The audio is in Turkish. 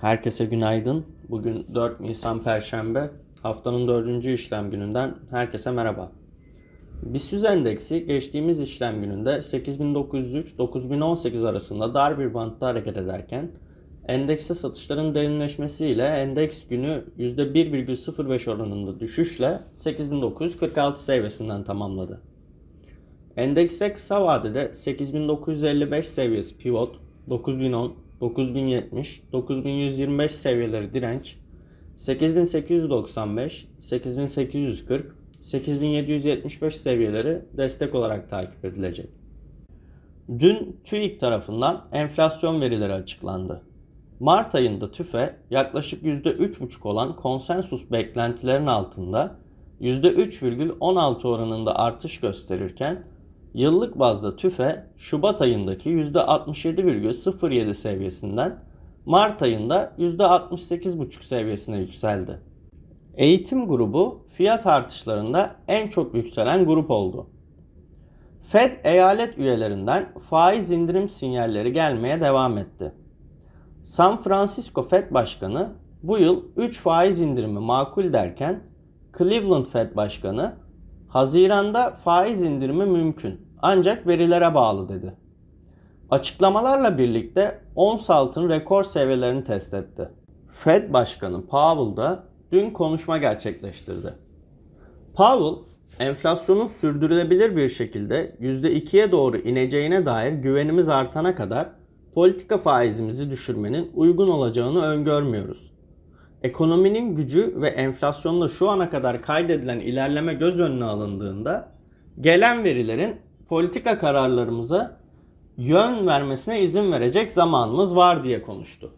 Herkese günaydın. Bugün 4 Nisan Perşembe. Haftanın 4. işlem gününden herkese merhaba. BIST endeksi geçtiğimiz işlem gününde 8903-9018 arasında dar bir bantta hareket ederken endekste satışların derinleşmesiyle endeks günü %1,05 oranında düşüşle 8946 seviyesinden tamamladı. Endekste kısa vadede 8955 seviyesi pivot, 9010, 9070, 9125 seviyeleri direnç, 8895, 8840, 8775 seviyeleri destek olarak takip edilecek. Dün TÜİK tarafından enflasyon verileri açıklandı. Mart ayında TÜFE yaklaşık %3,5 olan konsensus beklentilerin altında %3,16 oranında artış gösterirken Yıllık bazda TÜFE Şubat ayındaki %67,07 seviyesinden Mart ayında %68,5 seviyesine yükseldi. Eğitim grubu fiyat artışlarında en çok yükselen grup oldu. Fed eyalet üyelerinden faiz indirim sinyalleri gelmeye devam etti. San Francisco Fed Başkanı bu yıl 3 faiz indirimi makul derken Cleveland Fed Başkanı Haziranda faiz indirimi mümkün ancak verilere bağlı dedi. Açıklamalarla birlikte ons altın rekor seviyelerini test etti. Fed Başkanı Powell da dün konuşma gerçekleştirdi. Powell, enflasyonun sürdürülebilir bir şekilde %2'ye doğru ineceğine dair güvenimiz artana kadar politika faizimizi düşürmenin uygun olacağını öngörmüyoruz. Ekonominin gücü ve enflasyonla şu ana kadar kaydedilen ilerleme göz önüne alındığında gelen verilerin politika kararlarımıza yön vermesine izin verecek zamanımız var diye konuştu.